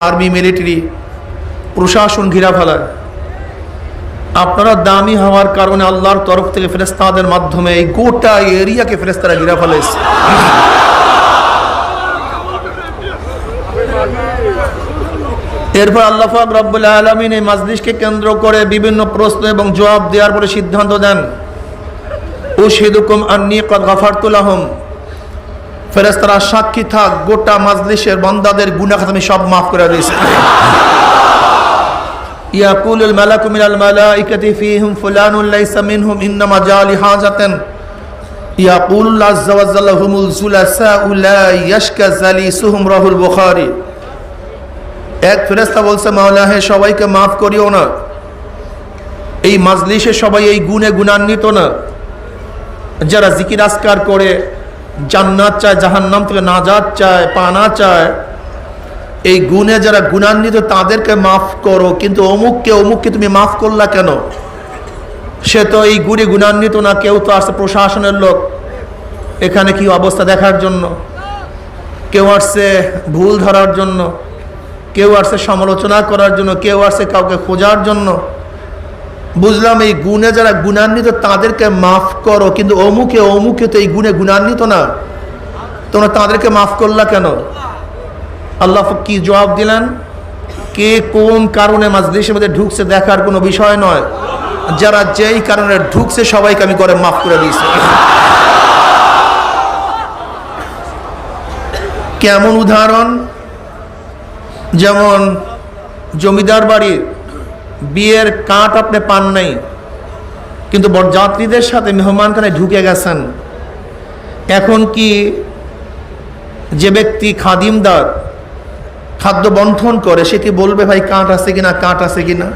Army military প্রশাসন ঘিরা ফেলায় আপনারা দামি হওয়ার কারণে আল্লাহর তরফ থেকে ফেরেস্তাদের মাধ্যমে এই গোটা এরিয়াকে ফেরেস্তারা ঘিরা ফেলেছে। এরপর আল্লাহ রব্বুল আলমিন এই মাজলিসকে কেন্দ্র করে বিভিন্ন প্রশ্ন এবং জবাব দেওয়ার পরে সিদ্ধান্ত দেন। ও সেদুকুম আন্নি কদ গাফারতুল আহম ফেরেস্তারা সাক্ষী থাক, গোটা মাজলিসের বন্দাদের গুনাখাত আমি সব মাফ করে দিয়েছি। ইয়াকুল মালাকু মিনাল মালাইকাতি ফীহিম ফুলানুন লাইসা মিনহুম ইন্নামা জালি হাজাতান ইয়াকুল আযজা ওয়া জাল্লা হুমুল জুলাসা উলা ইয়াশকা জালিসুহুম রাহুল বুখারী। এক ফেরেস্তা বলছে, মাওলা, হে সবাইকে মাফ করিও না। এই মাজলিসে সবাই এই গুণে গুণান্বিত না। যারা জিকির আসকার করে জান্নাত চায়, জাহান্নাম থেকে নাজাত চায়, পানা চায়। এই গুণে যারা গুণান্বিত, তাদেরকে মাফ করো। কিন্তু অমুককে অমুককে তুমি মাফ করলা কেন? সে তো এই গুণে গুণান্বিত না, কেউ তো আসছে প্রশাসনের লোক। এখানে কি অবস্থা দেখার জন্য? কেউ আসছে ভুল ধরার জন্য। কেউ আসছে সমালোচনা করার জন্য। কেউ আসছে কাউকে খোঁজার জন্য। বুঝলাম এই গুণে যারা গুণান্বিত, তাদেরকে মাফ করো। কিন্তু অমুকে অমুকে তো এই গুণে গুণান্বিত না। তোমরা তাদেরকে মাফ করলা কেন? আল্লাহ কি জবাব দিলেন? কে কোন কারণে মাজলিসের মধ্যে ঢুকছে দেখার কোনো বিষয় নয়। যারা যেই কারণে ঢুকছে, সবাইকে আমি করে মাফ করে দিয়েছি। কেমন উদাহরণ? যেমন জমিদার বাড়ির বিয়ের কাঠ আপনি পান নাই, কিন্তু বরযাত্রীদের সাথে মেহমানখানে ঢুকে গেছেন। এখন কি যে ব্যক্তি খাদিমদার খাদ্য বন্টন করে, সে কি বলবে ভাই কাঠ আছে কিনা, কাঠ আছে কিনা?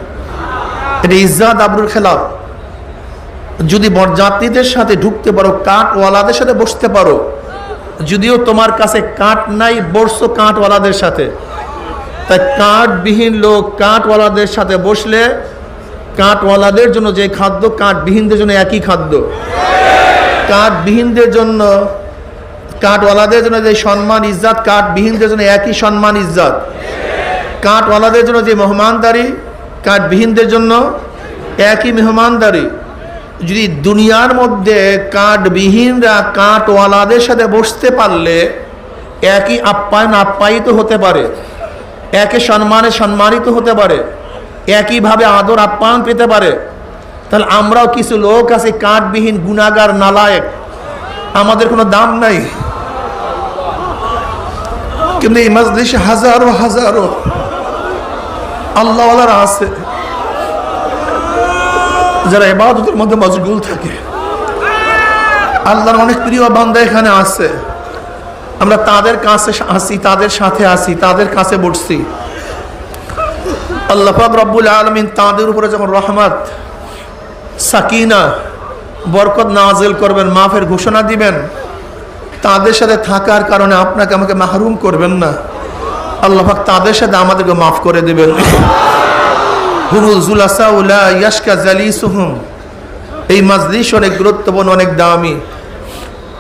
এটা ইজ্জাত আবরুল খেলাফ। যদি বরযাত্রীদের সাথে ঢুকতে পারো, কাঠওয়ালাদের সাথে বসতে পারো, যদিও তোমার কাছে কাঠ নাই বসছো কাঠওয়ালাদের সাথে। তাই কাঠবিহীন লোক কাঠওয়ালাদের সাথে বসলে কাঠওয়ালাদের জন্য যে খাদ্য, কাঠবিহীনদের জন্য একই খাদ্য। কাঠবিহীনদের জন্য, কাঠওয়ালাদের জন্য যে সম্মান, ইজ্জাত, কাঠবিহীনদের জন্য একই সম্মান, ইজ্জাত। কাঠওয়ালাদের জন্য যে মেহমানদারি, কাঠবিহীনদের জন্য একই মেহমানদারি। যদি দুনিয়ার মধ্যে কাঠবিহীনরা কাঠওয়ালাদের সাথে বসতে পারলে, একই আপ্যায়ন আপ্যায়িত হতে পারে। একে সম্মানে সম্মানিত হতে পারে, একইভাবে আদর আপ্যায়ন পেতে পারে। তাহলে আমরাও কিছু লোক আছে, কাঠবিহীন গুণাগার, নালায়ক। আমাদের কোনো দাম নাই। কিন্তু এই মজলিসে হাজারো হাজারো আল্লাহওয়ালারা আছে। যারা এবাদতের মধ্যে মজগুল থাকে। আল্লাহর অনেক প্রিয় বান্দা এখানে আছে। আমরা তাদের কাছে আসি, তাদের সাথে আসি, তাদের কাছে বসছি। আল্লাহ পাক রব্বুল আলমিন তাদের উপরে যখন রহমত, সাকিনা, বরকত নাজিল করবেন, মাফের ঘোষণা দিবেন, তাদের সাথে থাকার কারণে আপনাকে আমাকে মাহরুম করবেন না। আল্লাহাক তাদের সাথে আমাদেরকে মাফ করে দেবেন। এই মাজলিস অনেক গুরুত্বপূর্ণ, অনেক দামি।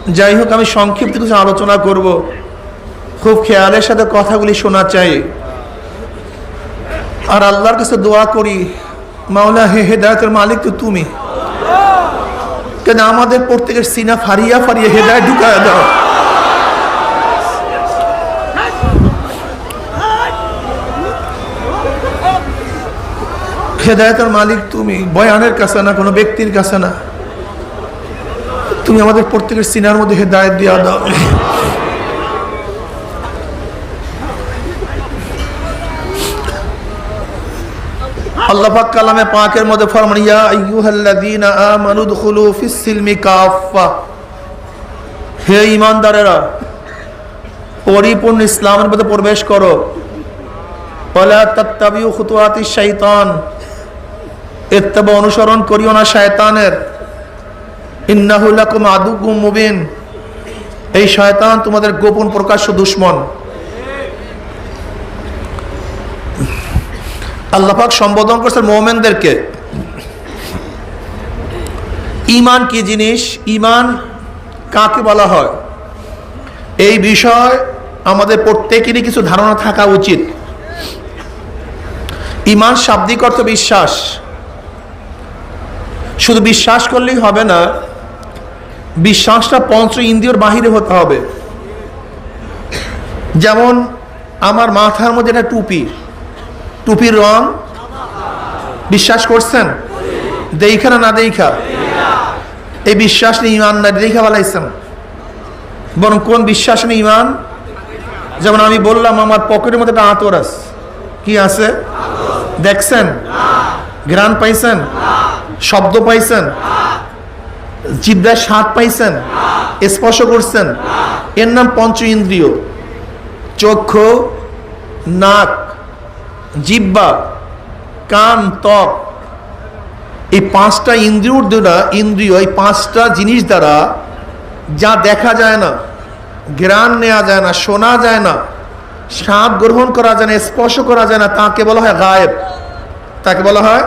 যাই হোক আমি সংক্ষিপ্ত কিছু আলোচনা করব। খুব খেয়ালের সাথে কথাগুলি শোনা চাই। আর আল্লাহর কাছে দোয়া করি, মাওলা হে হেদায়তের মালিক তো তুমি। কেন আমাদের প্রত্যেকের সিনা ফারিয়া ফারিয়ে হেদায় ঢুকায় দাও। হেদায়তের মালিক তুমি, বয়ানের কাছে না, কোনো ব্যক্তির কাছে না। তুমি আমাদের প্রত্যেকের সিনার মধ্যে হেদায়ত দিয়া দাও। আল্লাহ পাক কালামে পাকের মধ্যে ফরমান, ইয়া আইয়ুহাল্লাযীনা আমানু ফিস সিলমি কাফা হে ঈমানদারেরা, পরিপূর্ণ ইসলামের মধ্যে প্রবেশ করো। ওয়ালা তাত্তাবিউ খুতুওয়াতিশ শাইতান ইত্তাবা অনুসরণ করিও না শয়তানের। মুবিন। এই শয়তান তোমাদের গোপন প্রকাশ্য দুশ্মন। সম্বোধন করছেন মোমেনদেরকে। ইমান কি জিনিস? ইমান কাকে বলা হয়? এই বিষয় আমাদের প্রত্যেকেরই কিছু ধারণা থাকা উচিত। ইমান শাব্দিক অর্থ বিশ্বাস। শুধু বিশ্বাস করলেই হবে না বিশ্বাসটা পঞ্চ ইন্দ্রিয়র বাহিরে হতে হবে। যেমন আমার মাথার মধ্যে একটা টুপি। টুপির রং বিশ্বাস করছেন? দেখা না না দেখা? এই বিশ্বাস নিয়ে ইমান না দেখা বলাইছেন বরং কোন বিশ্বাস নিয়ে ইমান? যেমন আমি বললাম, আমার পকেটের মধ্যে একটা আতর আছে। কি আছে? দেখছেন? ঘ্রাণ পাইছেন? শব্দ পাইছেন? জিব্রার স্বাদ পাইছেন, স্পর্শ করছেন। এর নাম পঞ্চ ইন্দ্রিয় চক্ষু, নাক, জিব্বা, কান, ত্বক। এই পাঁচটা ইন্দ্রিয়র দ্বারা, ইন্দ্রিয়, এই পাঁচটা জিনিস দ্বারা যা দেখা যায় না ঘ্রাণ নেওয়া যায় না, শোনা যায় না, স্বাদ গ্রহণ করা যায় না, স্পর্শ করা যায় না, তাকে বলা হয় গায়েব। তাকে বলা হয়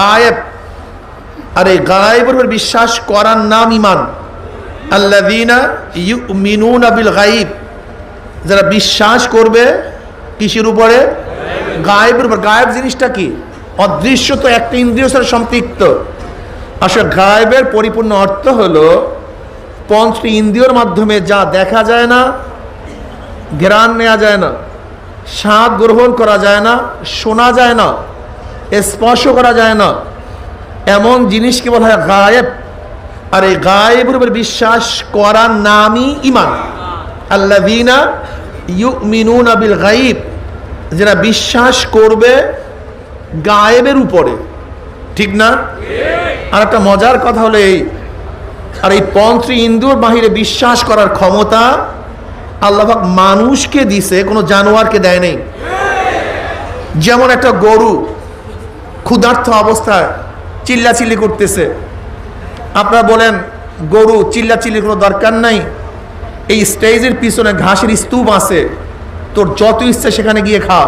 গায়েব। আর এই গায়েবের উপর বিশ্বাস করার নাম ইমান আল্লাদিনা মিনুন আবিল গাইব যারা বিশ্বাস করবে কিসের উপরে? গায়েবের উপর। গায়েব জিনিসটা কি? অদৃশ্য তো একটা ইন্দ্রিয় সাথে সম্পৃক্ত। আসলে গায়েবের পরিপূর্ণ অর্থ হলো পঞ্চটি ইন্দ্রিয়র মাধ্যমে যা দেখা যায় না ঘ্রাণ নেওয়া যায় না, স্বাদ গ্রহণ করা যায় না, শোনা যায় না, স্পর্শ করা যায় না এমন জিনিসকে বলা হয়? গায়েব। আর এই গায়েবের উপর বিশ্বাস করার নামই ইমান আল্লাদিনা ইউ মিনুন আবিল গাইব যারা বিশ্বাস করবে গায়েবের উপরে। ঠিক না? আর একটা মজার কথা হলো এই। আর এই পন্ত্রী ইন্দুর বাহিরে বিশ্বাস করার ক্ষমতা আল্লাহাক মানুষকে দিছে, কোনো জানোয়ারকে দেয় নেই। যেমন একটা গরু ক্ষুধার্থ অবস্থায় চিল্লাচিল্লি করতেছে। আপনারা বলেন, গরু, চিল্লাচিল্লির কোনো দরকার নাই? এই স্টেজের পিছনে ঘাসের স্তূপ আছে। তোর যত ইচ্ছে সেখানে গিয়ে খা।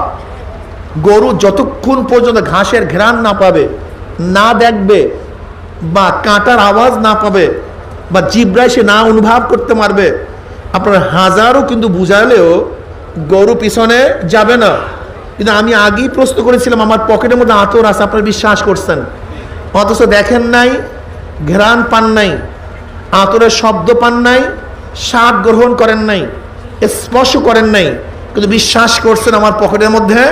গরু যতক্ষণ পর্যন্ত ঘাসের ঘ্রাণ না পাবে, না দেখবে বা কাঁটার আওয়াজ না পাবে বা জিব্রায় সে না অনুভব করতে পারবে, আপনার হাজারও কিন্তু বুঝালেও গরু পিছনে যাবে না। কিন্তু আমি আগেই প্রশ্ন করেছিলাম, আমার পকেটের মধ্যে আতর আছে, আপনার বিশ্বাস করছেন। অথচ দেখেন নাই, ঘ্রাণ পান নাই, আতরের শব্দ পান নাই, স্বাদ গ্রহণ করেন নাই, স্পর্শ করেন নাই, কিন্তু বিশ্বাস করছেন আমার পকেটের মধ্যে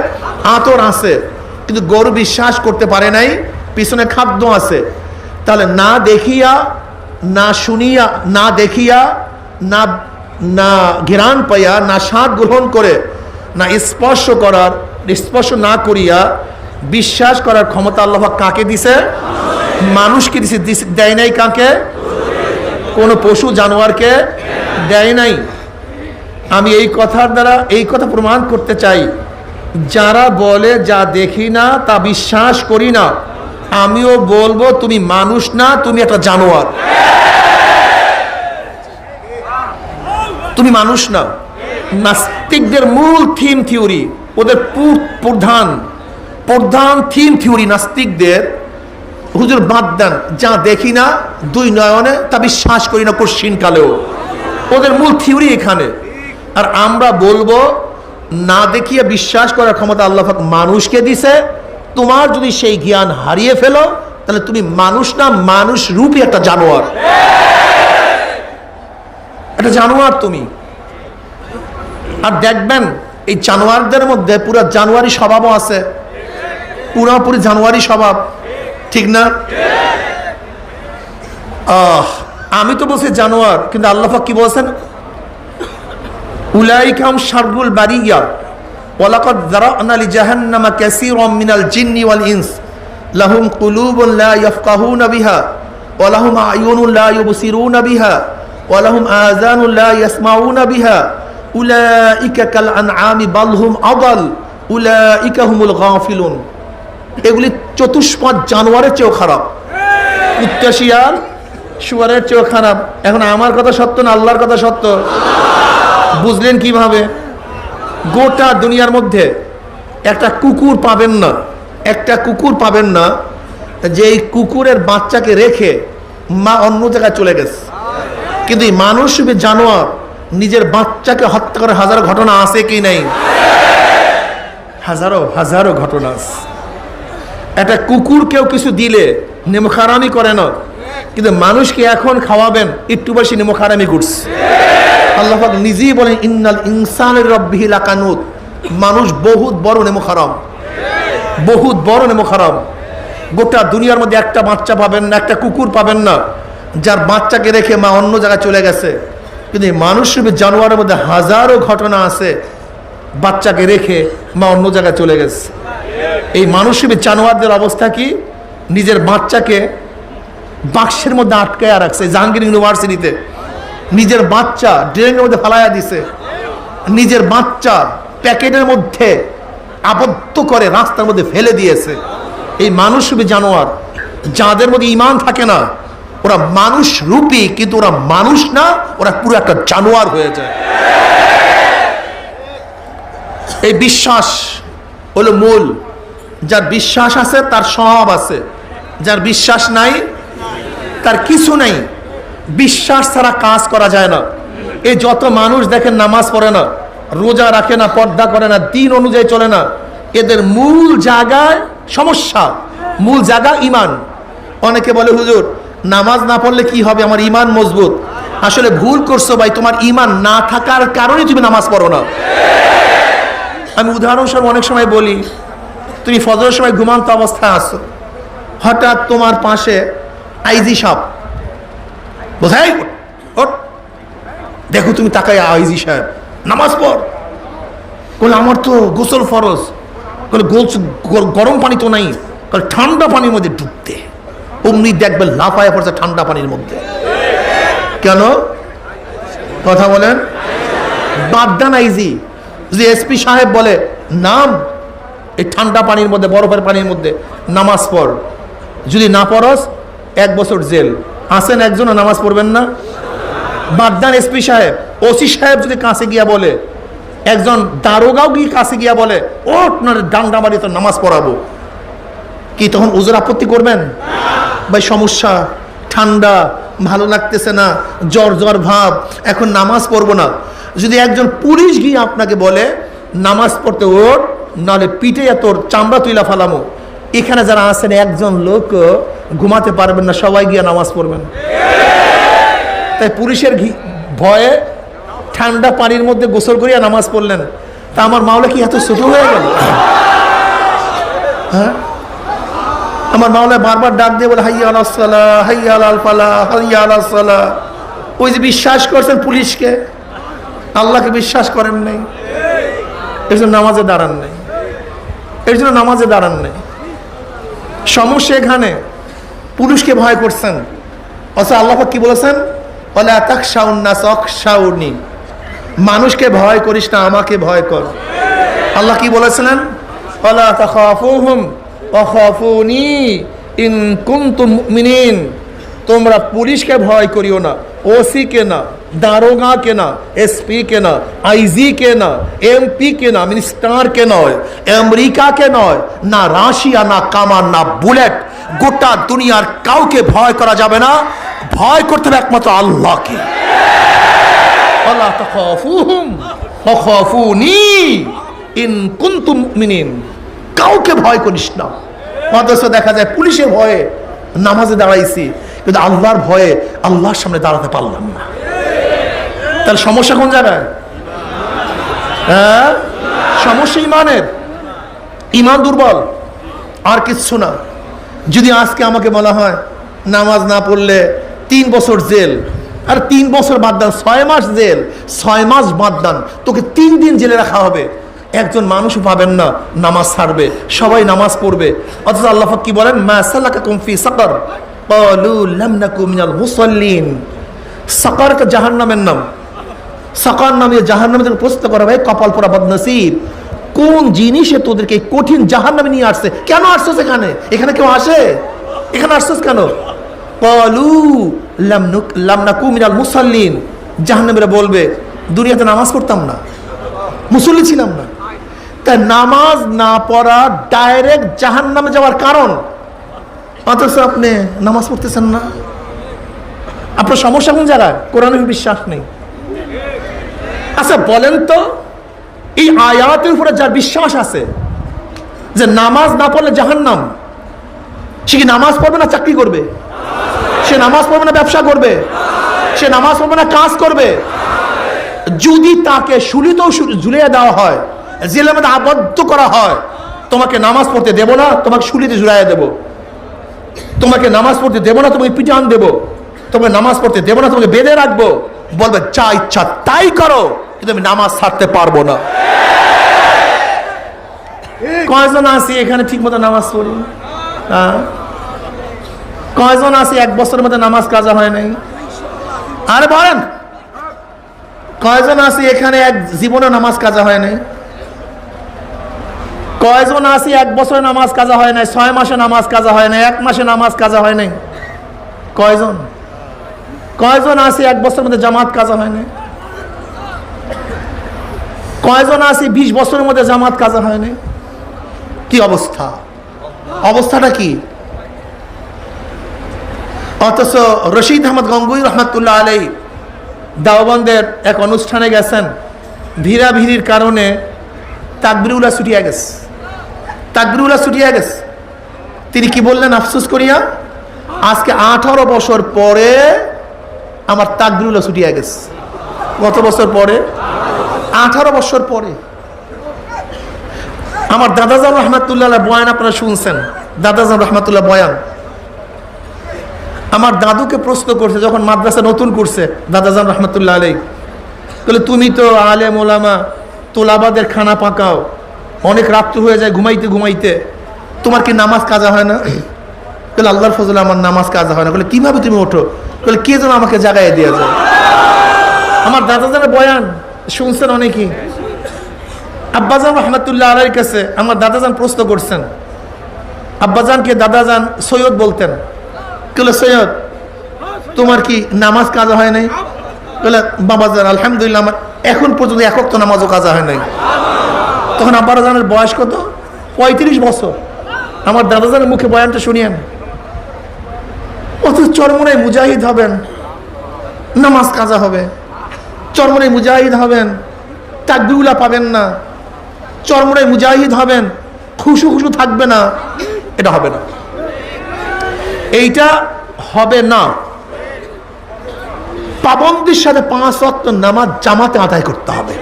আতর আছে, কিন্তু গরু বিশ্বাস করতে পারে নাই, পিছনে খাদ্য আছে। তাহলে না দেখিয়া, না শুনিয়া, না দেখিয়া, না না ঘেরান পাইয়া, না স্বাদ গ্রহণ করে, না স্পর্শ করার, স্পর্শ না করিয়া বিশ্বাস করার ক্ষমতা আল্লাহ কাকে দিছে? মানুষকে দিছে। দেয় নাই কাকে? কোনো পশু জানোয়ারকে দেয় নাই। আমি এই কথার দ্বারা, এই কথা প্রমাণ করতে চাই। যারা বলে, যা দেখি না, তা বিশ্বাস করি না। আমিও বলব, তুমি মানুষ না, তুমি একটা জানোয়ার। তুমি মানুষ না। নাস্তিকদের মূল থিম থিওরি, ওদের প্রধান প্রধান থিম থিওরি নাস্তিকদের হুজুর বাদ দেন, যা দেখি না, দুই নয়নে তা বিশ্বাস করি না কশিন কালেও। ওদের মূল থিওরি এখানে। আর আমরা বলব, না দেখিয়ে বিশ্বাস করার ক্ষমতা আল্লাহ মানুষকে দিছে। তোমার যদি সেই জ্ঞান হারিয়ে ফেলো, তাহলে তুমি মানুষ না, মানুষ রূপী একটা জানোয়ার। একটা জানোয়ার তুমি। আর দেখবেন, এই জানোয়ারদের মধ্যে পুরো জানুয়ারি স্বভাবও আছে। পুরোপুরি জানুয়ারি স্বভাব। ঠিক না? আহ, আমি তো বলছি জানোয়ার, কিন্তু আল্লাহাক কি বলছেন? উলাইকাম শারগুল বারিয়া ওয়ালাকাদ যারানা লিজাহান্নামা কাসীরাম মিনাল জিন্নি ওয়াল ইনস, লাহুম কুলুবুন লা ইয়াফকাহুনা বিহা, ওয়া লাহুম আয়ুনুন লা ইউবসিরুনা বিহা, ওয়া লাহুম আযানুন লা ইয়াসমাউনা বিহা, উলাইকা কাল আনআমি বাল হুম আদাল, উলাইকা হুমুল গাফিলুন। এগুলি চতুষ্পদ জানোয়ারের চেয়েও খারাপ। কুত্তা শিয়াল শুয়ারের চেয়েও খারাপ। এখন আমার কথা সত্য না আল্লাহর কথা সত্য? বুঝলেন কীভাবে? গোটা দুনিয়ার মধ্যে একটা কুকুর পাবেন না। একটা কুকুর পাবেন না যে এই কুকুরের বাচ্চাকে রেখে মা অন্য জায়গায় চলে গেছে। কিন্তু এই মানুষ জানোয়ার, নিজের বাচ্চাকে হত্যা করার হাজারো ঘটনা আছে কি নাই? হাজারো হাজারো ঘটনা আছে। একটা কুকুর কেউ কিছু দিলে নেমখারামি করে না। কিন্তু মানুষকে এখন খাওয়াবেন, একটু বেশি নেমখারামি করছে। আল্লাহ নিজেই বলেন, ইন্নাল ইনসানের রব্বিহি লাকানুত। মানুষ বহুত বড় নেমখারাম বহুত বড় নেমখারাম গোটা দুনিয়ার মধ্যে একটা বাচ্চা পাবেন না, একটা কুকুর পাবেন না, যার বাচ্চাকে রেখে মা অন্য জায়গায় চলে গেছে। কিন্তু মানুষ রূপী জানোয়ারের মধ্যে হাজারো ঘটনা আছে, বাচ্চাকে রেখে মা অন্য জায়গায় চলে গেছে। এই মানুষরূপী জানোয়ারদের অবস্থা কি? নিজের বাচ্চাকে বাক্সের মধ্যে আটকায়া রাখছে, জাহাঙ্গীর ইউনিভার্সিটিতে। নিজের বাচ্চা ড্রেনের মধ্যে ফালাইয়া দিছে। নিজের বাচ্চা প্যাকেটের মধ্যে আবদ্ধ করে রাস্তার মধ্যে ফেলে দিয়েছে। এই মানুষরূপী জানোয়ার। যাদের মধ্যে ইমান থাকে না, ওরা মানুষ রূপী, কিন্তু ওরা মানুষ না, ওরা পুরো একটা জানোয়ার হয়ে যায়। এই বিশ্বাস হলো মূল। যার বিশ্বাস আছে, তার স্বভাব আছে। যার বিশ্বাস নাই, তার কিছু নাই। বিশ্বাস ছাড়া কাজ করা যায় না। এই যত মানুষ দেখেন নামাজ পড়ে না, রোজা রাখে না, পর্দা করে না, দিন অনুযায়ী চলে না, এদের মূল জায়গায় সমস্যা। মূল জায়গা ইমান অনেকে বলে, হুজুর, নামাজ না পড়লে কি হবে? আমার ইমান মজবুত। আসলে ভুল করছ ভাই, তোমার ইমান না থাকার কারণে তুমি নামাজ পড়ো না। আমি উদাহরণস্বরূপ অনেক সময় বলি তুমি ফজরের সময় ঘুমান্ত অবস্থায় আসো হঠাৎ তোমার পাশে আইজি সাপ বোঝাই? দেখো তুমি তাকাই আইজি সাহেব। নামাজ পড়। বলে আমার তো গোসল ফরজ। বলে গরম পানি তো নাই। বলে ঠান্ডা পানির মধ্যে ডুবতে। অমনি দেখবে লাফায় পড়ছে ঠান্ডা পানির মধ্যে। কেন? কথা বলেন। বাদ বাদদান আইজি। যদি এসপি সাহেব বলে, নাম এই ঠান্ডা পানির মধ্যে, বরফের পানির মধ্যে নামাজ পড়। যদি না পড়স, এক বছর জেল। আসেন একজনও নামাজ পড়বেন না। বাদদান এসপি সাহেব, ওসি সাহেব যদি কাছে গিয়া বলে, একজন দারোগাও গিয়ে কাছে গিয়া বলে ও আপনার ডান্ডা মারি তো নামাজ পড়াবো। কি তখন উজুর আপত্তি করবেন? ভাই, সমস্যা। ঠান্ডা, ভালো লাগতেছে না, জ্বর জ্বর ভাব। এখন নামাজ পড়ব না। যদি একজন পুলিশ গিয়ে আপনাকে বলে, নামাজ পড়তে ওর নাহলে পিঠে তোর চামড়া তুইলা ফালামো। এখানে যারা আছেন, একজন লোক ঘুমাতে পারবেন না, সবাই গিয়ে নামাজ পড়বেন। তাই পুলিশের ভয়ে ঠান্ডা পানির মধ্যে গোসল করিয়া নামাজ পড়লেন। তা আমার মাওলা কি এত ছোট হয়ে গেল? হ্যাঁ? আমার মাওলা বারবার ডাক দিয়ে বলে, হাইয়া আল সালা, হাইয়া আল ফালা, হাইয়া আল সালা। ওই যে বিশ্বাস করছেন পুলিশকে, আল্লাহকে বিশ্বাস করেন নাই। এর জন্য নামাজে দাঁড়ান নাই। এর জন্য নামাজে দাঁড়ান নাই। সমস্যা এখানে পুরুষকে ভয় করছেন। অথচ আল্লাহ কি বলেছেন? বলে আতাক শাউন্না সক শাউনি মানুষকে ভয় করিস না, আমাকে ভয় কর। আল্লাহ কি বলেছিলেন? তোমরা পুলিশকে ভয় করিও না। ওসি কে না দারোগা কে না এসপি কে না আইজি কে না এমপি কে না মিনিস্টার কে নয় আমেরিকা কে নয় না রাশিয়া না কামান না বুলেট গোটা দুনিয়ার কাউকে ভয় করা যাবে না ভয় করতে হবে একমাত্র আল্লাহকে আল্লাহ ইন কাউকে ভয় করিস না অথচ দেখা যায় পুলিশের ভয়ে নামাজে দাঁড়াইছি কিন্তু আল্লাহর ভয়ে আল্লাহর সামনে দাঁড়াতে পারলাম না। তাহলে সমস্যা কোন জায়গায়? হ্যাঁ? সমস্যা ইমানের। ইমান দুর্বল। আর কিচ্ছু না। যদি আজকে আমাকে বলা হয়, নামাজ না পড়লে তিন বছর জেল, আর তিন বছর বাদ ছয় মাস জেল, ছয় মাস বাদ দান, তোকে তিন দিন জেলে রাখা হবে। একজন মানুষও পাবেন না, নামাজ ছাড়বে, সবাই নামাজ পড়বে। অথচ আল্লাহ কি বলেন, মা সালাকা কুমফি সাকার। মিনাল মুসাল্লিন নাম। করা ভাই কোন জিনিসে তোদেরকে কঠিন নিয়ে আসছে? কেন এখানে? কেউ আসে? এখানে কেন? কলু লাম নুক মিনাল জাহান্নামীরা বলবে, দুনিয়াতে নামাজ পড়তাম না। মুসল্লি ছিলাম না। তা নামাজ না পড়া ডাইরেক্ট জাহান্নামে যাওয়ার কারণ অথচ আপনি নামাজ পড়তেছেন না। আপনার সমস্যা কোন জায়গায় কোরআনের বিশ্বাস নেই। আচ্ছা বলেন তো, এই আয়াতের উপরে যার বিশ্বাস আছে, যে নামাজ না পড়লে জাহান্নাম, সে কি নামাজ পড়বে না চাকরি করবে? সে নামাজ পড়বে না ব্যবসা করবে? সে নামাজ পড়বে না কাজ করবে? যদি তাকে শুলিতেও ঝুলিয়ে দেওয়া হয়, জেলের মধ্যে আবদ্ধ করা হয়, তোমাকে নামাজ পড়তে দেবো না, তোমাকে শুলিতে ঝুলাইয়া দেবো। তোমাকে নামাজ পড়তে দেবো না, তোমাকে পিটান দেবো। তোমাকে নামাজ পড়তে দেবো না, তোমাকে বেঁধে রাখব। বলবে, যা ইচ্ছা তাই করো, কিন্তু আমি নামাজ ছাড়তে পারব না। কয়জন আছি এখানে ঠিক মতো নামাজ পড়ি? হ্যাঁ? কয়জন আছি এক বছরের মধ্যে নামাজ কাজা হয় নাই? আরে বলেন, কয়জন আছি এখানে এক জীবনে নামাজ কাজা হয় নাই? কয়জন আছি? এক বছরে নামাজ কাজা হয় নাই। ছয় মাসে নামাজ কাজা হয় নাই। এক মাসে নামাজ কাজা হয় নাই। কয়জন কয়জন আছি? এক বছরের মধ্যে জামাত কাজা হয় নাই। কয়জন আছি? বিশ বছরের মধ্যে জামাত কাজা হয় নাই। কি অবস্থা? অবস্থাটা কি? অথচ রশিদ আহমদ গঙ্গুই রহমতুল্লাহ আলাই দাওবন্দের এক অনুষ্ঠানে গেছেন। ভিড়া ভিড়ির কারণে তাকবিরুল্লাহ ছুটিয়া গেছে। তাকবিরুল্লাহ ছুটিয়া গেছে। তিনি কি বললেন, আফসোস করিয়া, আজকে আঠারো বছর পরে আমার তাকবিরুল্লাহ ছুটিয়া গেছে। কত বছর পরে? আঠারো বছর পরে। আমার দাদাজান রহমাতুল্লাহ বয়ান আপনারা শুনছেন। দাদাজান রহমাতুল্লাহ বয়ান। আমার দাদুকে প্রশ্ন করছে, যখন মাদ্রাসা নতুন করছে, দাদাজান রহমতুল্লাহ আলাই বলে, তুমি তো আলে মোলামা তোলাবাদের খানা পাকাও অনেক রাত্র হয়ে যায় ঘুমাইতে ঘুমাইতে। তোমার কি নামাজ কাজা হয় না? বলে আল্লাহর ফজলে আমার নামাজ কাজা হয় না। বলে কীভাবে তুমি ওঠো? বলে কে যেন আমাকে জাগায় দিয়ে যায়? আমার দাদাজানের বয়ান শুনছেন অনেকেই। আব্বাজান রহমতুল্লাহ আলাইর কাছে আমার দাদা দাদাজান প্রশ্ন করছেন। আব্বাজানকে দাদাজান সৈয়দ বলতেন। বলে সৈয়দ, তোমার কি নামাজ কাজা হয় নাই? বলে বাবাজান আলহামদুলিল্লাহ, আমার এখন পর্যন্ত একক তো নামাজও কাজা হয় নাই। তখন আব্বাজানের বয়স কত? পঁয়ত্রিশ বছর। আমার দাদাজানের মুখে বয়ানটা শুনিয়েন। অত চরমনায় মুজাহিদ হবেন, নামাজ কাজা হবে। চরমনায় মুজাহিদ হবেন তাকবিউলা পাবেন না। চরমনায় মুজাহিদ হবেন, খুশু খুশু থাকবে না। এটা হবে না। এইটা হবে না। পাবন্দির সাথে পাঁচ অক্ট নামাজ জামাতে আদায় করতে হবে।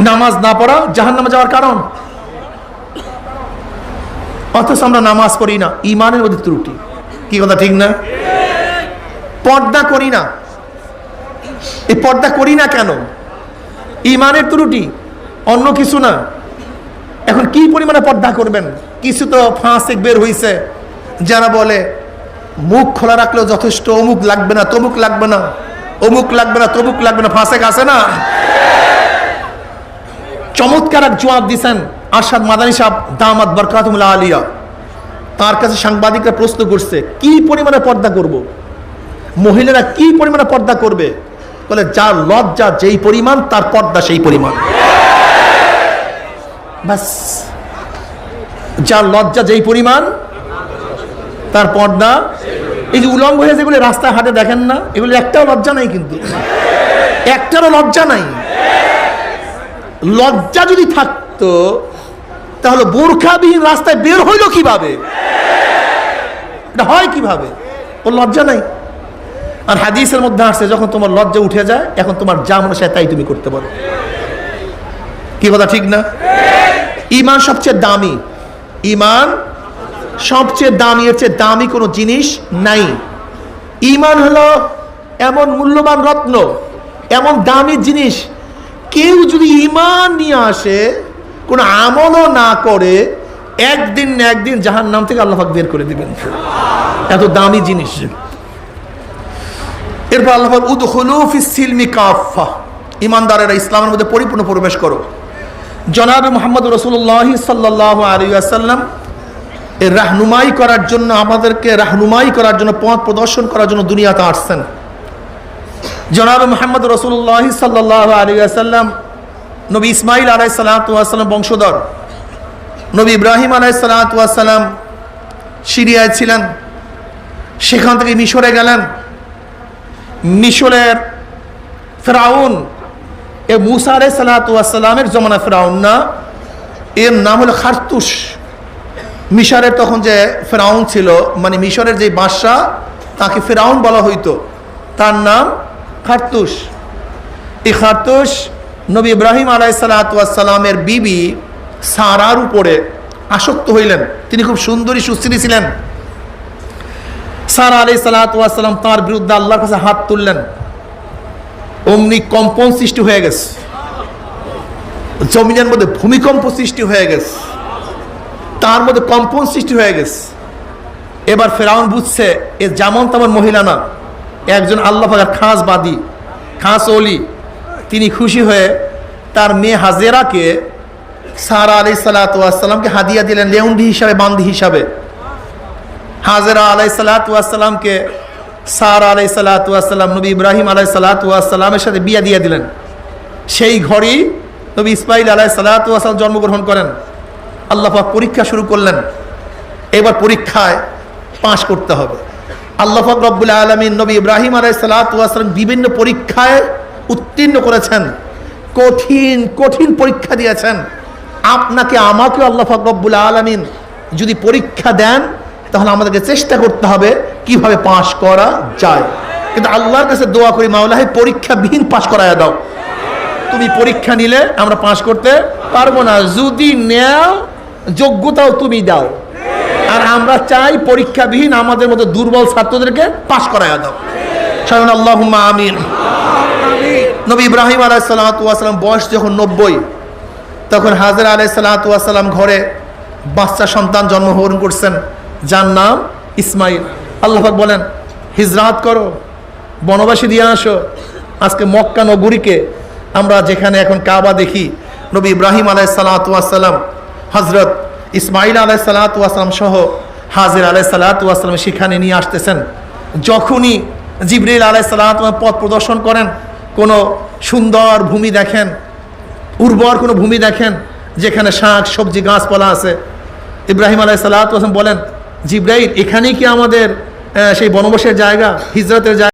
নামাজ না পড়া জাহান নামে যাওয়ার কারণ? অথচ আমরা নামাজ পড়ি না ইমানের মধ্যে ত্রুটি। কি কথা, ঠিক না? পর্দা করি না। এই পর্দা করি না কেন? ইমানের ত্রুটি, অন্য কিছু না। এখন কি পরিমাণে পর্দা করবেন? কিছু তো ফাঁসে বের হইছে। যারা বলে, মুখ খোলা রাখলেও যথেষ্ট, অমুক লাগবে না, তমুক লাগবে না, অমুক লাগবে না, তমুক লাগবে না, ফাঁসে আছে না। চমৎকার এক জবাব দিছেন আরশাদ মাদানী সাহেব, দামাত বরকাতুল্লাহ আলিয়া। তার কাছে সাংবাদিকরা প্রশ্ন করছে, কি পরিমাণে পর্দা করব। মহিলারা কি পরিমাণে পর্দা করবে? বলে, যার লজ্জা যেই পরিমাণ, তার পর্দা সেই পরিমাণ। ব্যাস। যার লজ্জা যেই পরিমাণ, তার পর্দা। এই যে উলঙ্গ হয়ে যেগুলি রাস্তায় হাটে দেখেন না এগুলি একটাও লজ্জা নাই কিন্তু। একটারও লজ্জা নাই। লজ্জা যদি থাকতো, তাহলে বোরখাবিহীন রাস্তায় বের হইল কীভাবে? এটা হয় কীভাবে? ওর লজ্জা নাই? আর হাদিসের মধ্যে আসছে, যখন তোমার লজ্জা উঠে যায়, এখন তোমার যা মনে তাই তুমি করতে পারো। কি কথা ঠিক না? ইমান সবচেয়ে দামি। ইমান সবচেয়ে দামি, এর চেয়ে দামি কোনো জিনিস নাই। ইমান হলো এমন মূল্যবান রত্ন, এমন দামি জিনিস কেউ যদি ইমান নিয়ে আসে, কোনো আমলও না করে, একদিন একদিন জাহান নাম থেকে আল্লাহ পাক বের করে দিবেন। এত দামি জিনিস। এরপর আল্লাহ উদ সিলমি কাফা ইমানদারেরা ইসলামের মধ্যে পরিপূর্ণ প্রবেশ করো। জনাব মোহাম্মদ রসুল্লাহ সাল্লাহ আলী আসাল্লাম এর রাহনুমাই করার জন্য আমাদেরকে রাহনুমাই করার জন্য, পথ প্রদর্শন করার জন্য দুনিয়াতে আসছেন। জনাব মোহাম্মদ রসুল্লাহ সাল্লাহ আলী আসাল্লাম নবী ইসমাইল আলাই সালাতাম বংশধর। নবী ইব্রাহিম আলাই সালাতাম সিরিয়ায় ছিলেন, সেখান থেকে মিশরে গেলেন। মিশরের ফেরাউন, এ মুসা আলাই সালাতামের জমানা ফেরাউন না, এর নাম হলো খারতুস মিশরের তখন যে ফেরাউন ছিল মানে মিশরের যে বাদশাহ, তাকে ফেরাউন বলা হইতো। তার নাম খারতুস এই খারতুস নবী ইব্রাহিম আলাইসালামের বিবি সারার উপরে আসক্ত হইলেন। তিনি খুব সুন্দরী সুস্থিরী ছিলেন। সারা আলি সালাতাম তার বিরুদ্ধে আল্লাহর কাছে হাত তুললেন। অমনি কম্পন সৃষ্টি হয়ে গেছে। জমিনের মধ্যে ভূমিকম্প সৃষ্টি হয়ে গেছে। তার মধ্যে কম্পন সৃষ্টি হয়ে গেছে। এবার ফেরাউন বুঝছে, এ যেমন তেমন মহিলা না। একজন আল্লাহ পাকের খাস বাদী, খাস অলি তিনি খুশি হয়ে তার মেয়ে হাজেরাকে সারা আলি সালাতামকে হাদিয়া দিলেন, লেউন্ডি হিসাবে, বান্দি হিসাবে। হাজেরা আলাই সালাতামকে সারা আলাই সালাতাম নবী ইব্রাহিম আলাই সালাতামের সাথে বিয়া দিয়ে দিলেন। সেই ঘরেই নবী ইসমাইল আলাই সালাতাম জন্মগ্রহণ করেন। আল্লাহ পাক পরীক্ষা শুরু করলেন। এবার পরীক্ষায় পাশ করতে হবে। আল্লাহ পাক রব্বুল আলমিন নবী ইব্রাহিম আলাই সালাতাম বিভিন্ন পরীক্ষায় উত্তীর্ণ করেছেন। কঠিন কঠিন পরীক্ষা দিয়েছেন। আপনাকে, আমাকেও আল্লাহ পাক রব্বুল আলমিন যদি পরীক্ষা দেন, তাহলে আমাদেরকে চেষ্টা করতে হবে কীভাবে পাশ করা যায়। কিন্তু আল্লাহর কাছে দোয়া করি, মাওলাহে, পরীক্ষাবিহীন পাশ করায় দাও। তুমি পরীক্ষা নিলে, আমরা পাশ করতে পারব না। যদি নেও, যোগ্যতাও তুমি দাও। আর আমরা চাই পরীক্ষাবিহীন আমাদের মতো দুর্বল ছাত্রদেরকে পাশ করায় দাও। সায়ন আল্লাহ আমিন। নবী ইব্রাহিম আলাহ সাল্লাম বয়স যখন নব্বই, তখন হাজার আলাহ সাল্লাম ঘরে বাচ্চা সন্তান জন্মগ্রহণ করছেন, যার নাম ইসমাইল। আল্লাহ বলেন, হিজরাত করো, বনবাসী দিয়ে আসো, আজকে মক্কা নগরীকে আমরা যেখানে এখন কাবা দেখি, নবী ইব্রাহিম আলাই সালাতাম হজরত ইসমাইল আলাই সালাতাম সহ হাজির আলাই সালাতাম সেখানে নিয়ে আসতেছেন। যখনই জিবরিল আলাই সালাতাম পথ প্রদর্শন করেন, কোনো সুন্দর ভূমি দেখেন, উর্বর কোনো ভূমি দেখেন, যেখানে শাক, সবজি, গাছপালা আছে, ইব্রাহিম আলাই সালাতাম বলেন, জিব্রাইল, এখানেই কি আমাদের সেই বনবাসের জায়গা, হিজরতের জায়গা?